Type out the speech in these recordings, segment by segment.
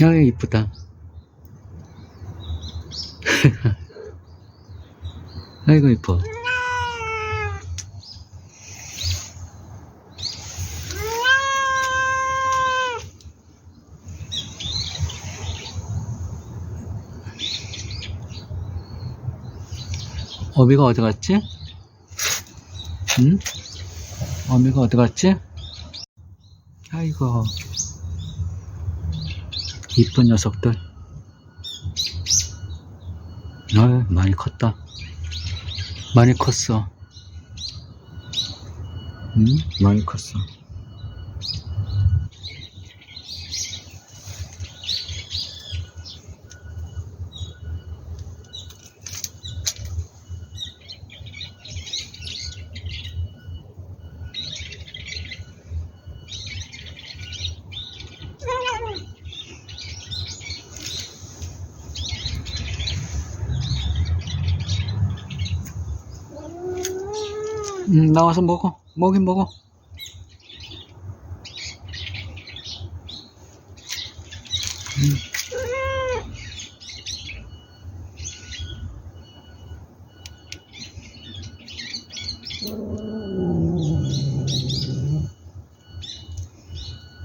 야, 이쁘다. 아이고, 이뻐. 어미가 어디 갔지? 응? 어미가 어디 갔지? 아이고. 이쁜 녀석들. 아 많이 컸다. 많이 컸어. 응? 많이 컸어. 음, 나와서 먹어. 먹긴 먹어. 음.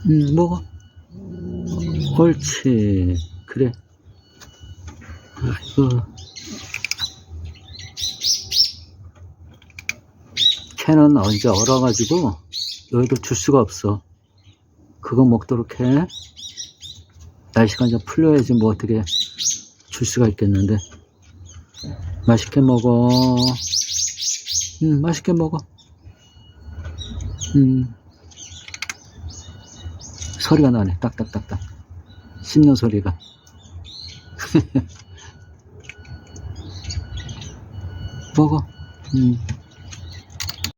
음, 먹어. 옳지. 그래. 아이고. 캔은 언제 얼어가지고 여기도 줄 수가 없어. 그거 먹도록 해. 날씨가 이제 풀려야지 뭐 어떻게 줄 수가 있겠는데. 맛있게 먹어. 응, 맛있게 먹어. 음. 소리가 나네. 딱딱딱딱. 씹는 소리가. 먹어. 음.